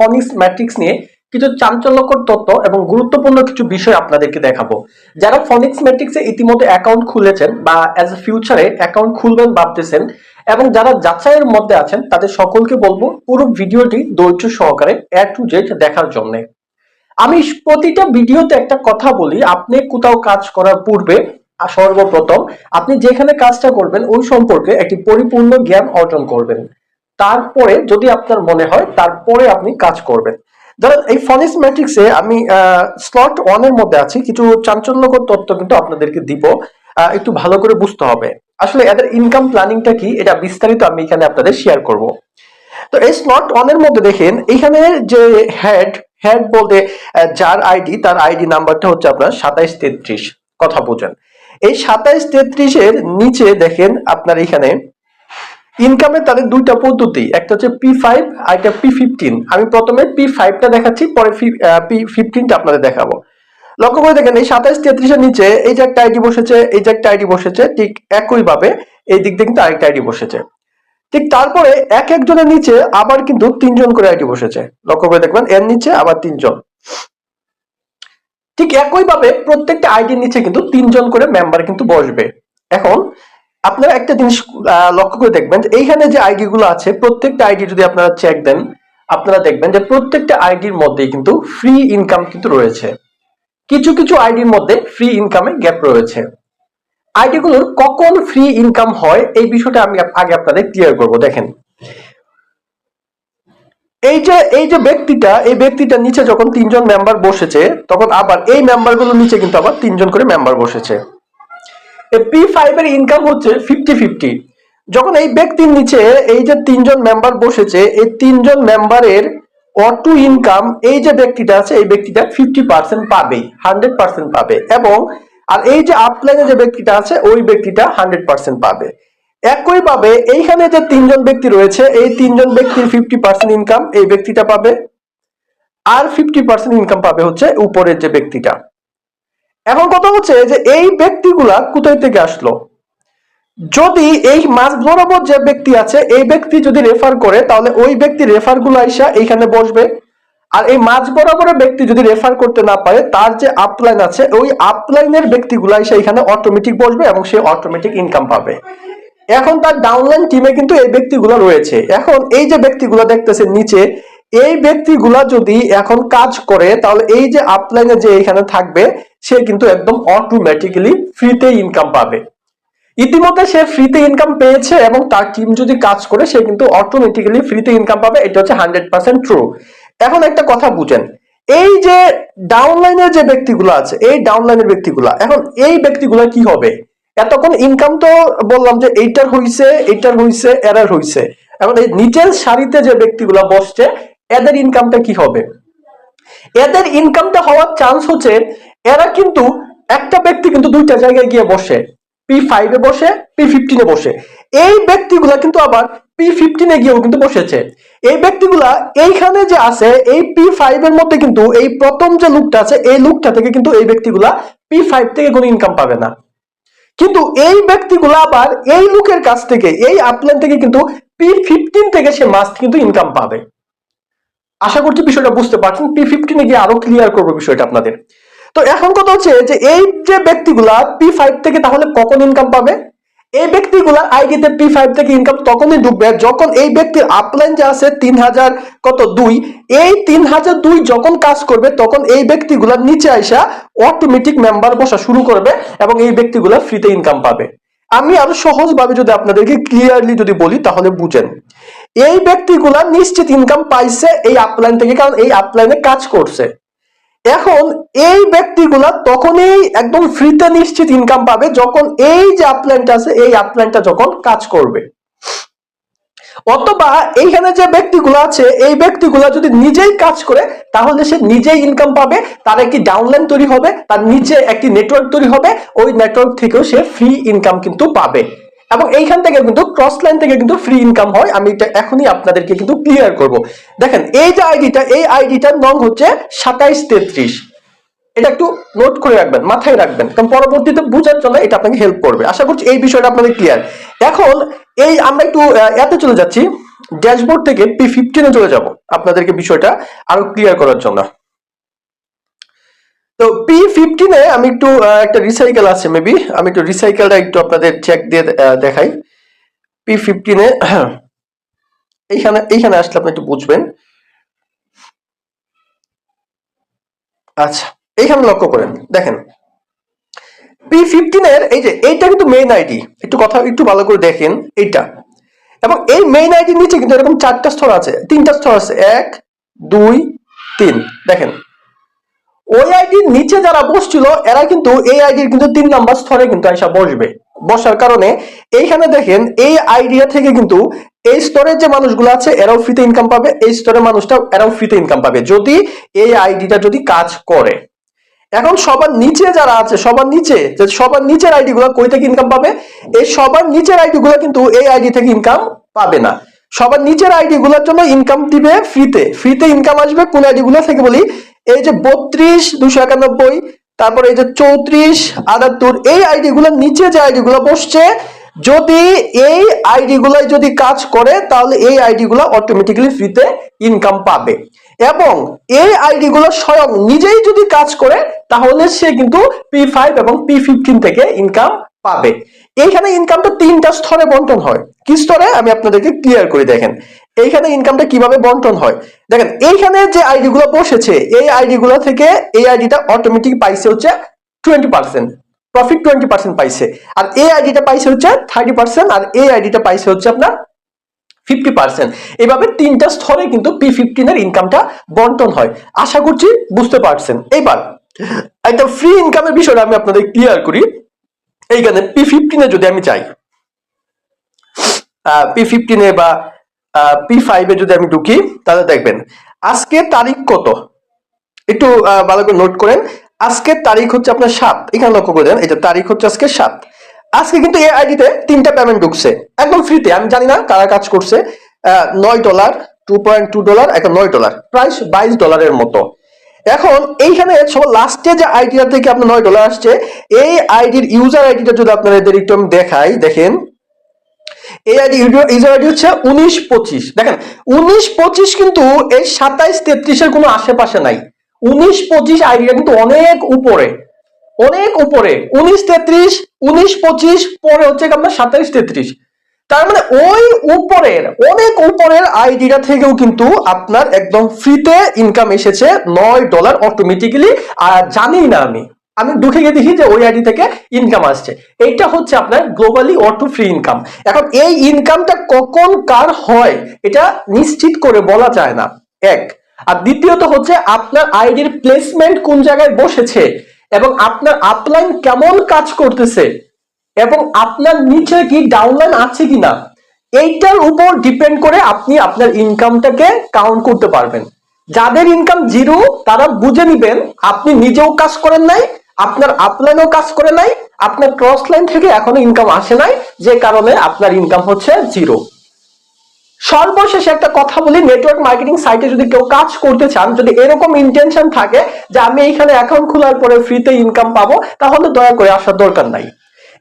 ফনিক্স matrix নিয়ে কিছু চাঞ্চল্যকর তথ্য এবং গুরুত্বপূর্ণ কিছু বিষয় আপনাদেরকে দেখাবো। যারা ফনিক্স ম্যাট্রিক্সে ইতিমধ্যে অ্যাকাউন্ট খুলেছেন বা অ্যাজ এ ফিউচারে অ্যাকাউন্ট খুলবেন ভাবতেছেন এবং যারা যাচাইয়ের মধ্যে আছেন, তাদের সকলকে বলব পুরো ভিডিওটি ধৈর্য সহকারে এ টু জেড দেখার জন্য। আমি প্রতিটা ভিডিওতে একটা কথা বলি, আপনি কোথাও কাজ করার পূর্বে সর্বপ্রথম আপনি যেখানে কাজটা করবেন, ওই সম্পর্কে একটি পরিপূর্ণ জ্ঞান অর্জন করবেন। তারপরে যদি আপনার মনে হয়, তারপরে আপনি কাজ করবেন। ধরেন এই ফনিক্স ম্যাট্রিক্সে আমি স্লট ওয়ানের মধ্যে আছি, কিছু চাঞ্চল্যকর তথ্য কিন্তু আপনাদেরকে দিব। একটু ভালো করে বুঝতে হবে। আসলে এদের ইনকাম প্ল্যানিংটা কি, এটা বিস্তারিত আমি এখানে আপনাদের শেয়ার করব। তো এই স্লট ওয়ানের মধ্যে দেখেন, এখানে যে হেড হেড বলতে যার আইডি তার আইডি নাম্বারটা হচ্ছে আপনার সাতাইশ তেত্রিশ। কথা বোঝেন। এই সাতাইশ তেত্রিশের নিচে দেখেন আপনার এখানে ইনকামের তাদের দুইটা পদ্ধতি, একটা হচ্ছে পি ফাইভ আর একটা পি ফিফটিন আমি প্রথমে পি ফাইভটা দেখাচ্ছি, পরে পি ফিফটিনটা আপনাদের দেখাবো। লক্ষ্য করে দেখেন, এই সাতাইশ তেত্রিশের নিচে এই যে একটা আইডি বসেছে, এই যে একটা আইডি বসেছে, ঠিক একই ভাবে এই দিক দিয়ে আরেকটা আইডি বসেছে। ঠিক তারপরে এক একজনের নিচে আবার কিন্তু তিনজন করে আইডি বসেছে। লক্ষ্য করে দেখবেন, এর নিচে আবার তিনজন। ঠিক একইভাবে প্রত্যেকটা আইডির নিচে কিন্তু তিনজন করে মেম্বার কিন্তু বসবে। এখন আপনারা একটা জিনিস লক্ষ্য করে দেখবেন এইখানে যে আইডি গুলো আছে, প্রত্যেকটা আইডি যদি আপনারা চেক দেন, আপনারা দেখবেন যে প্রত্যেকটা আইডির মধ্যে কিন্তু ফ্রি ইনকাম কিন্তু রয়েছে। কিছু কিছু আইডির মধ্যে ফ্রি ইনকামে গ্যাপ রয়েছে। আইডি আইডিগুলোর কখন ফ্রি ইনকাম হয়, এই বিষয়টা আমি আগে আপনাদের ক্লিয়ার করব, দেখেন। এই যে এই যে ব্যক্তিটা, এই ব্যক্তিটা নিচে যখন তিনজন মেম্বার বসেছে, তখন আবার এই মেম্বারগুলোর নিচে কিন্তু আবার তিনজন করে মেম্বার বসেছে। পি ফাইভ এর ইনকাম হচ্ছে ফিফটি ফিফটি যখন এই ব্যক্তির নিচে এই যে তিনজন মেম্বার বসেছে, এই তিনজন মেম্বারের অটো ইনকাম এই যে ব্যক্তিটা আছে, এই ব্যক্তিটা ফিফটি পার্সেন্ট পাবেই হান্ড্রেড পার্সেন্ট পাবে এবং আর এই যে আপলাইনে যে ব্যক্তিটা আছে, ওই ব্যক্তিটা হান্ড্রেড পার্সেন্ট পাবে। একইভাবে এইখানে যে তিনজন ব্যক্তি রয়েছে, এই তিনজন ব্যক্তির ফিফটি পার্সেন্ট ইনকাম এই ব্যক্তিটা পাবে। আর ফিফটি পার্সেন্ট ইনকাম পাবে হচ্ছে উপরের যে ব্যক্তিটা। এখন কথা হচ্ছে যে এই ব্যক্তিগুলা কোথায় থেকে আসলো? যদি এই মাছ বরাবর যে ব্যক্তি আছে, এই ব্যক্তি যদি রেফার করে, তাহলে ওই ব্যক্তি রেফারগুলো আইসা এইখানে বসবে। আর এই মাঝ বরাবরের ব্যক্তি যদি রেফার করতে না পারে, তার যে আপলাইন আছে, ওই আপলাইনের ব্যক্তিগুলো এসে এখানে অটোমেটিক বসবে এবং সে অটোমেটিক ইনকাম পাবে। এখন তার ডাউনলাইন টিমে কিন্তু এই ব্যক্তিগুলো রয়েছে। এখন এই যে ব্যক্তিগুলো দেখতেছে নিচে এই ব্যক্তিগুলা যদি এখন কাজ করে, তাহলে এই যে আপলাইনে যে এখানে থাকবে, সে কিন্তু একদম অটোমেটিক্যালি ফ্রিতে ইনকাম পাবে। ইতিমধ্যে সে ফ্রিতে ইনকাম পেয়েছে এবং তার টিম যদি কাজ করে, সে কিন্তু অটোমেটিক্যালি ফ্রিতে ইনকাম পাবে। এটা হচ্ছে হান্ড্রেড পার্সেন্ট ট্রু এখন একটা কথা বুঝেন। এই যে ডাউনলাইনের যে ব্যক্তিগুলো আছে, এই ডাউনলাইনের ব্যক্তিগুলা, এখন এই ব্যক্তিগুলা কি হবে? এতক্ষণ ইনকাম তো বললাম যে এইটার হইছে এইটার হইছে, এরার হইছে। এখন এই নিচের সারিতে যে ব্যক্তিগুলা বসছে এদের ইনকামটা কি হবে? এদের ইনকামটা হওয়ার চান্স হচ্ছে এরা কিন্তু একটা ব্যক্তি কিন্তু দুইটা জায়গায় গিয়ে বসে। পি ফাইভে বসে পি ফিফটিনে বসে। এই ব্যক্তিগুলা কিন্তু আবার পি ফিফটিনে গিয়েও কিন্তু বসেছে। এই ব্যক্তিগুলা এইখানে যে আছে, এই পি ফাইভ এর মধ্যে কিন্তু এই প্রথম যে লুকটা আছে, এই লুকটা থেকে কিন্তু এই ব্যক্তিগুলা পি ফাইভ থেকে কোনো ইনকাম পাবে না। কিন্তু এই ব্যক্তিগুলো আবার এই লুকের কাছ থেকে, এই আপলাইন থেকে কিন্তু পি ফিফটিন থেকে সে মাস্ট কিন্তু ইনকাম পাবে। আশা করছি বিষয়টা বুঝতে পারছেন। পি ফিফটিনে গিয়ে আরও ক্লিয়ার করব বিষয়টা আপনাদের। তো এখন কথা হচ্ছে যে, এই যে ব্যক্তিগুলা পি ফাইভ থেকে তাহলে কখন ইনকাম পাবে? এই ব্যক্তিগুলা আইডিতে পি ফাইভ থেকে ইনকাম তখনই ঢুকবে যখন এই ব্যক্তির আপলাইন যে আছে তিন হাজার কত দুই, এই তিন হাজার দুই যখন কাজ করবে তখন এই ব্যক্তিগুলা নিচে আইসা অটোমেটিক মেম্বার বসা শুরু করবে এবং এই ব্যক্তিগুলা ফ্রিতে ইনকাম পাবে। আমি আরও সহজ ভাবে যদি আপনাদেরকে ক্লিয়ারলি যদি বলি তাহলে বুঝেন। এই ব্যক্তিগুলা নিশ্চিত ইনকাম পাইছে এই আপলাইন থেকে, কারণ এই আপলাইনে কাজ করছে। এখন এই ব্যক্তিগুলা তখনই একদম ফ্রিতে নিশ্চিত ইনকাম পাবে যখন এই যে আপলাইনটা আছে, এই আপলাইনটা যখন কাজ করবে। অথবা এইখানে যে ব্যক্তিগুলো আছে, এই ব্যক্তিগুলো যদি নিজেই কাজ করে, তাহলে সে নিজেই ইনকাম পাবে, তার একটি ডাউনলাইন তৈরি হবে, তার নিচে একটি নেটওয়ার্ক তৈরি হবে, ওই নেটওয়ার্ক থেকেও সে ফ্রি ইনকাম কিন্তু পাবে। এবং এইখান থেকে কিন্তু ক্রস লাইন থেকে কিন্তু ফ্রি ইনকাম হয়। আমি এটা এখনই আপনাদেরকে কিন্তু ক্লিয়ার করব। দেখেন, এই যে আইডিটা এই আইডিটার নং হচ্ছে সাতাইশ তেত্রিশ। এটা একটু নোট করে রাখবেন, মাথায় রাখবেন, কারণ পরবর্তীতে বুঝার জন্য এটা আপনাকে হেল্প করবে। আশা করছি এই বিষয়টা আপনাদের ক্লিয়ার এখন এই আমরা একটু এতে চলে যাচ্ছি। ড্যাশবোর্ড থেকে পি ফিফটিনে চলে যাব। আপনাদেরকে বিষয়টা আরও ক্লিয়ার করার জন্য। তো পি ফিফটিনে আমি একটু একটা রিসাইকেল আছে মেবি আমি একটু রিসাইকেলটা একটু আপনাদের চেক দিয়ে দেখাই। পি ফিফটিনে এইখানে এইখানে আসলে আপনি একটু বুঝবেন। আচ্ছা এইখানে লক্ষ্য করেন, দেখেন। পি ফিফটিনের এই যে, এইটা কিন্তু মেইন আইডি একটু কথা, একটু ভালো করে দেখেন, এইটা। এবং এই মেইন আইডির নিচে কিন্তু এরকম চারটা স্তর আছে, তিনটা স্তর আছে, এক, দুই, তিন, দেখেন। ওই আইডির নিচে যারা বসছিল এরা কিন্তু এই আইডির কিন্তু তিন স্তরে কিন্তু এসে বসবে। বসার কারণে এইখানে দেখেন এই আইডিয়া থেকে কিন্তু এই যে মানুষগুলো আছে, এরাও ফ্রিতে ইনকাম পাবে। এই স্তরের এরাও ফ্রিতে ইনকাম পাবে, যদি এই আইডিটা যদি কাজ করে। এখন সবার নিচে যারা আছে, সবার নিচে, যে সবার নিচের আইডি গুলো কই থেকে ইনকাম পাবে? এই সবার নিচের আইডি গুলো কিন্তু এই আইডি থেকে ইনকাম পাবে না। সবার নিচের আইডি গুলোর জন্য ইনকাম দিবে ফ্রিতে ফ্রিতে ইনকাম আসবে, কোন আইডি গুলো থেকে বলি? এই যে বত্রিশ, দুশো একানব্বই, তারপরে এই যে চৌত্রিশ, আটাত্তর, এই আইডি গুলোর নিচে যে আইডি গুলো বসছে, যদি এই আইডি গুলাই যদি কাজ করে, তাহলে এই আইডি গুলো অটোমেটিক্যালি ফ্রিতে ইনকাম পাবে। এবং এই আইডি গুলো স্বয়ং নিজেই যদি কাজ করে, তাহলে সে কিন্তু পি ফাইভ এবং পি ফিফটিন থেকে ইনকাম পাবে। এইখানে ইনকামটা তিনটা স্তরে বন্টন হয়। কি স্তরে? আমি আপনাদেরকে ক্লিয়ার করে দেখেন। এইখানে ইনকামটা কীভাবে বন্টন হয়? দেখেন, এইখানে যে আইডি গুলো বসেছে, এই আইডি গুলো থেকে এই আইডিটা অটোমেটিক পাইছে হচ্ছে twenty percent profit twenty percent পাইছে। আর এই আইডিটা পাইছে হচ্ছে থার্টি পার্সেন্ট আর এই আইডিটা পাইছে হচ্ছে আপনার ফিফটি পার্সেন্ট এভাবে তিনটা স্তরে কিন্তু পি ফিফটিনের ইনকামটা বন্টন হয়। আশা করছি বুঝতে পারছেন। এইবার একটা ফ্রি ইনকামের বিষয়টা আমি আপনাদের ক্লিয়ার করি। এইখানে পি ফিফটিনে যদি আমি চাই পি ফিফটিনে বা পি ফাইভে যদি আমি ঢুকি, তাহলে দেখবেন, আজকে তারিখ কত? একটু ভালো করে নোট করেন। আজকের তারিখ হচ্ছে আপনার সাত। এখানে লক্ষ্য করে দেন এটা তারিখ হচ্ছে আজকে সাত। আজকে কিন্তু এই আইডিতে তিনটা পেমেন্ট ঢুকছে, একদম ফ্রিতে আমি জানি না কারা কাজ করছে। নয় dollar two point two dollar এখন নয় ডলার প্রায় বাইশ ডলারের মতো। এখন এইখানে সব লাস্টে যে আইডিটা থেকে আপনার নয় ডলার আসছে, এই আইডির ইউজার আইডিটা যদি আপনাদের একটু আমি দেখাই, দেখেন। এই আইডি ইউজার আইডি হচ্ছে উনিশ পঁচিশ। দেখেন, উনিশ পঁচিশ কিন্তু এই সাতাইশ তেত্রিশের কোনো আশেপাশে নাই। উনিশ পঁচিশ আইডিটা কিন্তু অনেক উপরে। অনেক উপরে। উনিশ তেত্রিশ, উনিশ পঁচিশ, পরে হচ্ছে আপনার সাতাইশ তেত্রিশ। তার মানে ওই উপরের, অনেক উপরের আইডিটা থেকেও কিন্তু আপনার একদম ফ্রিতে ইনকাম এসেছে নয় ডলার অটোমেটিক্যালি আর জানি না আমি আমি ঢুকে গিয়ে দেখি যে ওই আইডি থেকে ইনকাম আসছে। এইটা হচ্ছে আপনার গ্লোবালি অটো ফ্রি ইনকাম এখন এই ইনকামটা কখন, কার হয়, এটা নিশ্চিত করে বলা যায় না। এক, আর দ্বিতীয়ত হচ্ছে আপনার আইডির প্লেসমেন্ট কোন জায়গায় বসেছে এবং আপনার আপলাইন কেমন কাজ করতেছে এবং আপনার নিচে কি ডাউনলাইন আছে কিনা, এইটার উপর ডিপেন্ড করে আপনি আপনার ইনকামটাকে কাউন্ট করতে পারবেন। যাদের ইনকাম জিরো তারা বুঝে নিবেন, আপনি নিজেও কাজ করেন নাই, আপনার আপলাইনও কাজ করে নাই, আপনার ক্রস লাইন থেকে এখনও ইনকাম আসে নাই, যে কারণে আপনার ইনকাম হচ্ছে জিরো সর্বশেষে একটা কথা বলি নেটওয়ার্ক মার্কেটিং সাইটে যদি কেউ কাজ করতে চান, যদি এরকম ইন্টেনশন থাকে যে আমি এইখানে অ্যাকাউন্ট খোলার পরে ফ্রিতে ইনকাম পাবো, তাহলে দয়া করে আসার দরকার নাই।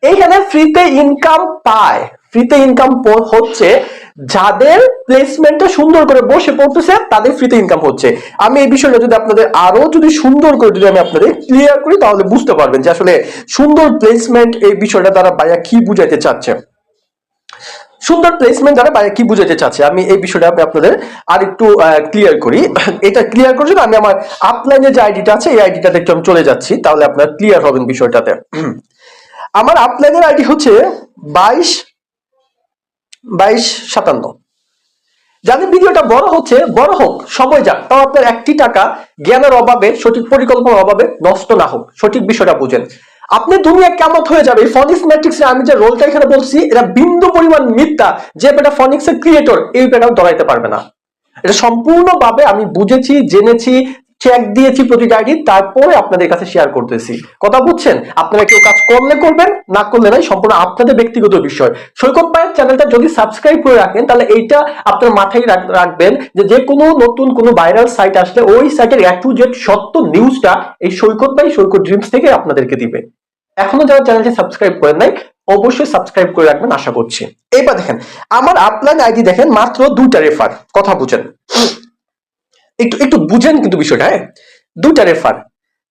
এইখানে ফ্রিতে ইনকাম পায়। ফ্রিতে ইনকাম হচ্ছে যাদের প্লেসমেন্টটা সুন্দর করে বসে পড়তেছে, তাদের ফ্রিতে ইনকাম হচ্ছে। আমি এই বিষয়টা যদি আপনাদের আরও যদি সুন্দর করে যদি আমি আপনাদের ক্লিয়ার করি, তাহলে বুঝতে পারবেন যে আসলে সুন্দর প্লেসমেন্ট এই বিষয়টা তারা ভাইয়া কি বুঝাইতে চাচ্ছে। সুন্দর প্লেসমেন্ট দ্বারা বাইরে কি বুঝাতে চাচ্ছে, আমি এই বিষয়টা আমি আপনাদের আর একটু ক্লিয়ার করি। এটা ক্লিয়ার করার জন্য আমি আমার আপলাইনে যে আইডিটা আছে, এই আইডিটাতে একটু আমি চলে যাচ্ছি, তাহলে আপনারা ক্লিয়ার হবেন বিষয়টাতে। আমার আপলাইনের আইডি হচ্ছে বাইশ বাইশ সাতান্ন। যাদের ভিডিওটা বড় হচ্ছে, বড় হোক, সময় যাক, তাও আপনার একটি টাকা জ্ঞানের অভাবে, সঠিক পরিকল্পনার অভাবে নষ্ট না হোক, সঠিক বিষয়টা বুঝেন। আপনি দুনিয়া কেমন হয়ে যাবে? ফনিক্স ম্যাট্রিক্স আমি যে রোলটা এখানে বলছি, এটা বিন্দু পরিমাণ মিথ্যা যে বেটা ফনিক্স এর ক্রিয়েটর এই বেটাও ধরাইতে পারবে না। এটা সম্পূর্ণভাবে আমি বুঝেছি, জেনেছি চেক দিয়েছি প্রতিটা আইডি তারপরে আপনাদের কাছে শেয়ার করতেছি। কথা বুঝছেন? আপনারা কেউ কাজ করলে করবেন, না করলে নাই সম্পূর্ণ আপনাদের ব্যক্তিগত বিষয়। সৈকত পায়ের চ্যানেলটা যদি সাবস্ক্রাইব করে রাখেন, তাহলে এইটা আপনার মাথায় রাখবেন যে যে কোনো নতুন কোনো ভাইরাল সাইট আসলে ওই সাইটের এ টু জেড সত্য নিউজটা এই সৈকত পাই, সৈকত ড্রিমস থেকে আপনাদেরকে দিবে। এখনও যারা চ্যানেলটি সাবস্ক্রাইব করেন নাই, অবশ্যই সাবস্ক্রাইব করে রাখবেন, আশা করছি। এবার দেখেন, আমার আপলাইন আইডি দেখেন মাত্র দুইটা রেফার কথা বুঝেন। একটু একটু বুঝেন কিন্তু বিষয়টা হ্যাঁ? দুইটা রেফার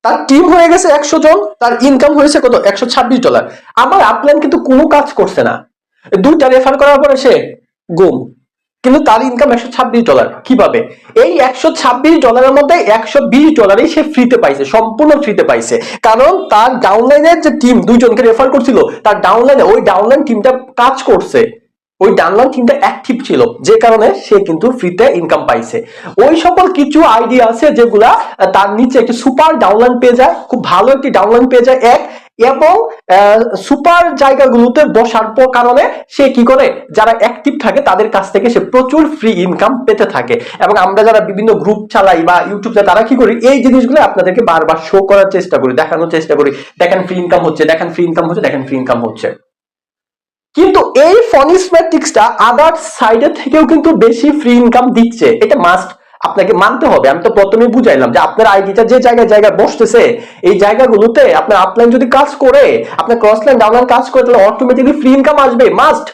তার টিম হয়ে গেছে একশো জন, তার ইনকাম হয়েছে কত? একশো ছাব্বিশ ডলার আমার আপলাইন কিন্তু কোনো কাজ করছে না। দুইটা রেফার করার পরে সে গুম। কিন্তু তার ইনকাম একশো ছাব্বিশ ডলার কীভাবে? এই একশো ছাব্বিশ ডলারের মধ্যে একশো বিশ ডলারই সে ফ্রিতে পাইছে, সম্পূর্ণ ফ্রিতে পাইছে। কারণ তার ডাউনলাইনের যে টিম দুইজনকে রেফার করছিল, তার ডাউনলাইনে ওই ডাউনলাইন টিমটা কাজ করছে। ওই ডাউনলাইন টিমটা অ্যাক্টিভ ছিল, যে কারণে সে কিন্তু ফ্রিতে ইনকাম পাইছে। ওই সকল কিছু আইডিয়া আছে যেগুলা তার নিচে একটি সুপার ডাউনলাইন পেয়ে যায়, খুব ভালো একটি ডাউনলাইন পেয়ে যায়, এক, এবং সুপার জায়গাগুলোতে বসার কারণে সে কি করে, যারা অ্যাক্টিভ থাকে, তাদের কাছ থেকে সে প্রচুর ফ্রি ইনকাম পেতে থাকে। এবং আমরা যারা বিভিন্ন গ্রুপ চালাই বা ইউটিউব চালাই, তারা কি করি, এই জিনিসগুলো আপনাদেরকে বারবার শো করার চেষ্টা করি, দেখানোর চেষ্টা করি। দেখেন ফ্রি ইনকাম হচ্ছে, দেখেন ফ্রি ইনকাম হচ্ছে, দেখেন ফ্রি ইনকাম হচ্ছে। কিন্তু এই ফনিসমেটিক্সটা আদার সাইডের থেকেও কিন্তু বেশি ফ্রি ইনকাম দিচ্ছে। এটা মাস্ট আপনাকে মানতে হবে। আমি তো প্রথমে বুঝাইলাম যে আপনার আইডিটা যে জায়গায় জায়গায় বসতেছে, এই জায়গাগুলোতে আপনার আপলাইন যদি কাজ করে, আপনার ক্রস লাইন ডাউনলাইন কাজ করে, তাহলে অটোমেটিকলি ফ্রি ইনকাম আসবে। মাস্ট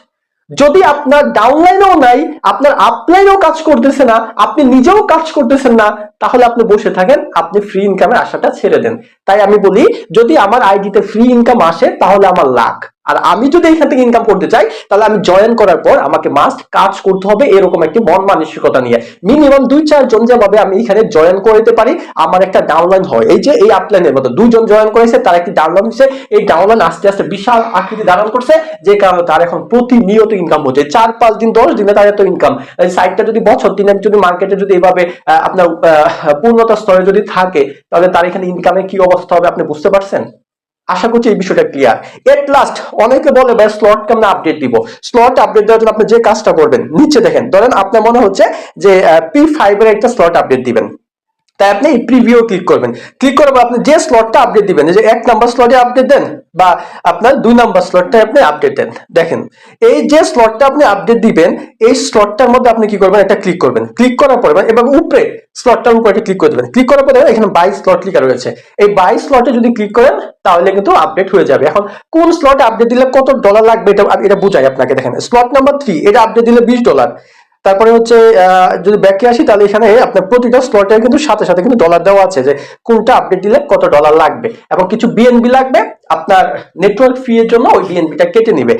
যদি আপনার ডাউনলাইনেও নাই, আপনার আপলাইনেও কাজ করতেছে না, আপনি নিজেও কাজ করতেছেন না, তাহলে আপনি বসে থাকেন, আপনি ফ্রি ইনকামের আশাটা ছেড়ে দেন। তাই আমি বলি, যদি আমার আইডিতে ফ্রি ইনকাম আসে, তাহলে আমার লাখ। আর আমি যদি এখান থেকে ইনকাম করতে চাই, তাহলে আমি জয়েন করার পর আমাকে মাস্ট কাজ করতে হবে এরকম একটি মন মানসিকতা নিয়ে। মিনিমাম দুই চারজন যেভাবে আমি এখানে জয়েন করতে পারি, আমার একটা ডাউনলাইন হয়। এই যে এই আপলাইনের মতো দুইজন জয়েন করেছে, তার একটি ডাউনলাইন হচ্ছে, এই ডাউনলাইন আস্তে আস্তে বিশাল আকৃতি ধারণ করছে, যে কারণে তার এখন প্রতিনিয়ত ইনকাম হচ্ছে। চার, পাঁচ দিন, দশ দিনে তার এত ইনকাম সাইটটা যদি বছর দিনে যদি মার্কেটে যদি এভাবে আপনার পূর্ণতা স্তরে যদি থাকে, তাহলে তার এখানে ইনকামের কি অবস্থা হবে আপনি বুঝতে পারছেন? আশা করছি এই বিষয়টা ক্লিয়ার এট লাস্ট অনেকে বলে, ভাই স্লট কেমন আপডেট দিব? স্লট আপডেট দেওয়ার জন্য আপনি যে কাজটা করবেন, নিচে দেখেন, ধরেন আপনার মনে হচ্ছে যে পি ফাইভ এর একটা স্লট আপডেট দিবেন। তাই আপনি প্রিভিউ ক্লিক করবেন। ক্লিক করার পর আপনি যে স্লটটা আপডেট দিবেন যে এক নাম্বার স্লটে আপডেট দেন বা আপনার দুই নাম্বার স্লটটা আপনি আপডেট দেন। দেখেন, এই যে স্লটটা আপনি আপডেট দিবেন, এই স্লটটার মধ্যে আপনি কি করবেন এটা ক্লিক করবেন। ক্লিক করার পরে এবং উপরে স্লটটার উপরে ক্লিক করে দেবেন। ক্লিক করার পরে এখানে বাই স্লট লেখা রয়েছে। এই বাই স্লটে যদি ক্লিক করেন, তাহলে কিন্তু আপডেট হয়ে যাবে। এখন কোন স্লটে আপডেট দিলে কত ডলার লাগবে, এটা এটা বুঝাই আপনাকে। দেখেন স্লট নাম্বার থ্রি এটা আপডেট দিলে বিশ ডলার তারপরে হচ্ছে যদি ব্যাকে আসি, তাহলে এখানে আপনার প্রতিটা স্লটের কিন্তু সাথে সাথে কিন্তু ডলার দেওয়া আছে যে কোনটা আপডেট দিলে কত ডলার লাগবে। এবং কিছু বিএনবি লাগবে, আপনার নেটওয়ার্ক ফি এর জন্য ওই বিএনবিটা কেটে নিবে।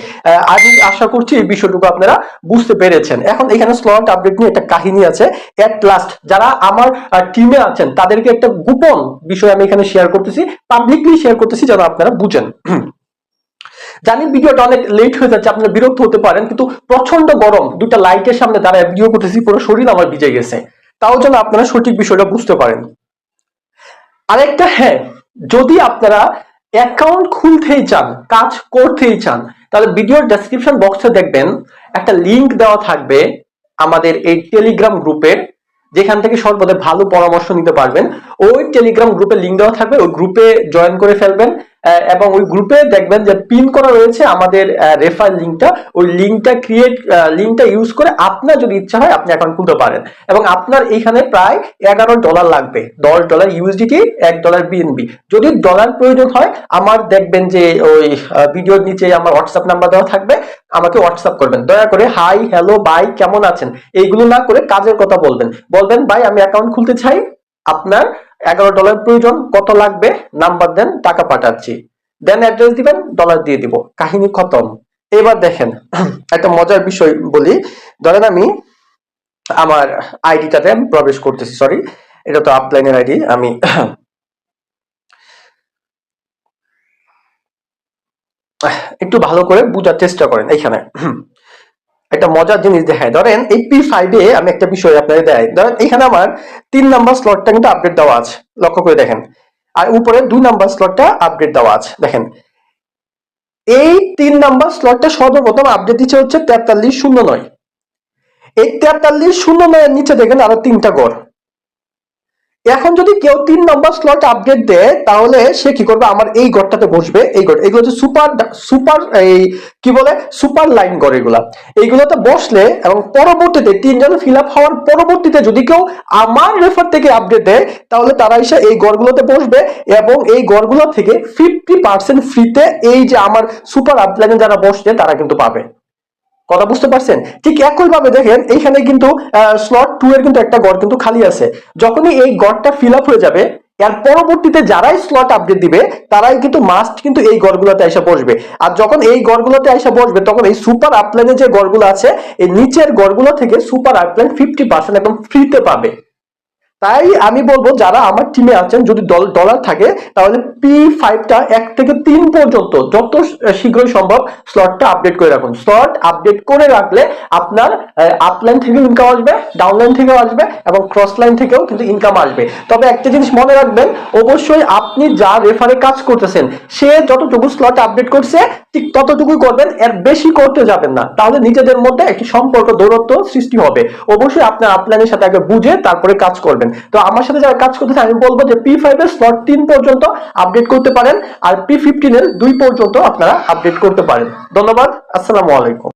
আমি আশা করছি এই বিষয়টুকু আপনারা বুঝতে পেরেছেন। এখন এখানে স্লট আপডেট নিয়ে একটা কাহিনী আছে। এট লাস্ট যারা আমার টিমে আছেন, তাদেরকে একটা গোপন বিষয় আমি এখানে শেয়ার করতেছি পাবলিকলি শেয়ার করতেছি, যেন আপনারা বুঝেন। জানি ভিডিওটা অনেক লেট হয়ে যাচ্ছে, আপনারা বিরক্ত হতে পারেন, কিন্তু প্রচণ্ড গরম। দুটা লাইটের সামনে দাঁড়ায় ভিডিও করতেছি, পুরো শরীর আমার ভিজে গেছে। তাও যেন আপনারা সঠিক বিষয়টা বুঝতে পারেন। আরেকটা হ্যাঁ যদি আপনারা অ্যাকাউন্ট খুলতেই চান, কাজ করতেই চান, তাহলে ভিডিওর ডেসক্রিপশন বক্সে দেখবেন, একটা লিংক দেওয়া থাকবে আমাদের এই টেলিগ্রাম গ্রুপের যেখান থেকে সর্বদা ভালো পরামর্শ নিতে পারবেন। ওই টেলিগ্রাম গ্রুপে লিংক দেওয়া থাকবে, ওই গ্রুপে জয়েন করে ফেলবেন। এবং ওই গ্রুপে দেখবেন যে পিন করা রয়েছে আমাদের রেফার লিঙ্কটা ওই লিঙ্কটা ক্রিয়েট লিংকটা ইউজ করে আপনার যদি ইচ্ছা হয় আপনি অ্যাকাউন্ট খুলতে পারেন। এবং আপনার এখানে প্রায় এগারো ডলার লাগবে। দশ ডলার ইউএসডিটি এক ডলার বিএনবি যদি ডলার প্রয়োজন হয়, আমার দেখবেন যে ওই ভিডিওর নিচে আমার হোয়াটসঅ্যাপ নাম্বার দেওয়া থাকবে, আমাকে হোয়াটসঅ্যাপ করবেন। দয়া করে হাই হ্যালো বাই কেমন আছেন? এইগুলো না করে কাজের কথা বলবেন। বলবেন, ভাই, আমি অ্যাকাউন্ট খুলতে চাই। আপনার এগারো ডলার প্রয়োজন, কত লাগবে? নাম্বার দেন, টাকা পাঠাচ্ছি। দেন অ্যাড্রেস দিবেন ডলার দিয়ে দিব। কাহিনী খতম। এবার দেখেন, একটা মজার বিষয় বলি। ধরেন আমি আমার আইডিটাতে আমি প্রবেশ করতেছি সরি এটা তো আপলাইনের আইডি, আমি একটু ভালো করে বোঝার চেষ্টা করেন, এইখানে। একটা মজার জিনিস দেখায় ধরেন এই পি ফাইভে আমি একটা বিষয় আপনাকে দেয় ধরেন এখানে আমার তিন নাম্বার স্লটটা কিন্তু আপডেট দেওয়া আছে, লক্ষ্য করে দেখেন। আর উপরে দুই নাম্বার স্লটটা আপডেট দেওয়া আছে, দেখেন। এই তিন নাম্বার স্লটটা সর্বপ্রথম আপডেট দিচ্ছে হচ্ছে তেতাল্লিশ শূন্য নয়। এই তেতাল্লিশ শূন্য নয়ের নিচে দেখেন আরও তিনটা গড়। এখন যদি কেউ তিন নম্বর স্লট আপডেট দেয়, তাহলে সে কি করবে? আমার এই গড়টাতে বসবে, এই গড় এগুলো হচ্ছে সুপার সুপার এই কি বলে? সুপার লাইন গড় এগুলা। এইগুলোতে বসলে এবং পরবর্তীতে তিনজন ফিল আপ হওয়ার পরবর্তীতে যদি কেউ আমার রেফার থেকে আপডেট দেয়, তাহলে তারা এসে এই গড়গুলোতে বসবে এবং এই গড়গুলো থেকে ফিফটি পার্সেন্ট ফ্রিতে এই যে আমার সুপার আপলাইনে যারা বসছে, তারা কিন্তু পাবে। কথা বুঝতে পারছেন? ঠিক একই ভাবে দেখেন, এইখানে কিন্তু স্লট টু এর কিন্তু একটা গড় কিন্তু খালি আছে। যখনই এই গড়টা ফিল আপ হয়ে যাবে, এর পরবর্তীতে যারাই স্লট আপডেট দিবে, তারাই কিন্তু মাস্ট কিন্তু এই গড়গুলোতে এসে বসবে। আর যখন এই গড়গুলোতে এসে বসবে, তখন এই সুপার আপলাইনে যে গড়গুলো আছে, এই নিচের গড়গুলো থেকে সুপার আপলাইন ফিফটি পার্সেন্ট একদম ফ্রিতে পাবে। তাই আমি বলব যারা আমার টিমে আছেন, যদি ডলার থাকে, তাহলে পি ফাইভটা এক থেকে তিন পর্যন্ত যত শীঘ্রই সম্ভব স্লটটা আপডেট করে রাখুন। স্লট আপডেট করে রাখলে আপনার আপলাইন থেকে ইনকাম আসবে ডাউনলাইন থেকেও আসবে এবং ক্রস লাইন থেকেও কিন্তু ইনকাম আসবে। তবে একটা জিনিস মনে রাখবেন, অবশ্যই আপনি যা রেফারে কাজ করতেছেন, সে যতটুকু স্লট আপডেট করছে, ঠিক ততটুকুই করবেন, এর বেশি করতে যাবেন না। তাহলে নিজেদের মধ্যে একটি সম্পর্ক, দূরত্ব সৃষ্টি হবে। অবশ্যই আপনার আপলাইনের সাথে আগে বুঝে তারপরে কাজ করবেন। তো আমার সাথে যারা কাজ করতেছে, আমি বলব যে পি ফাইভ এর স্লট তিন পর্যন্ত আপডেট করতে পারেন আর পি ফিফটিন এর দুই পর্যন্ত আপনারা আপডেট করতে পারেন। ধন্যবাদ, আসসালামু আলাইকুম।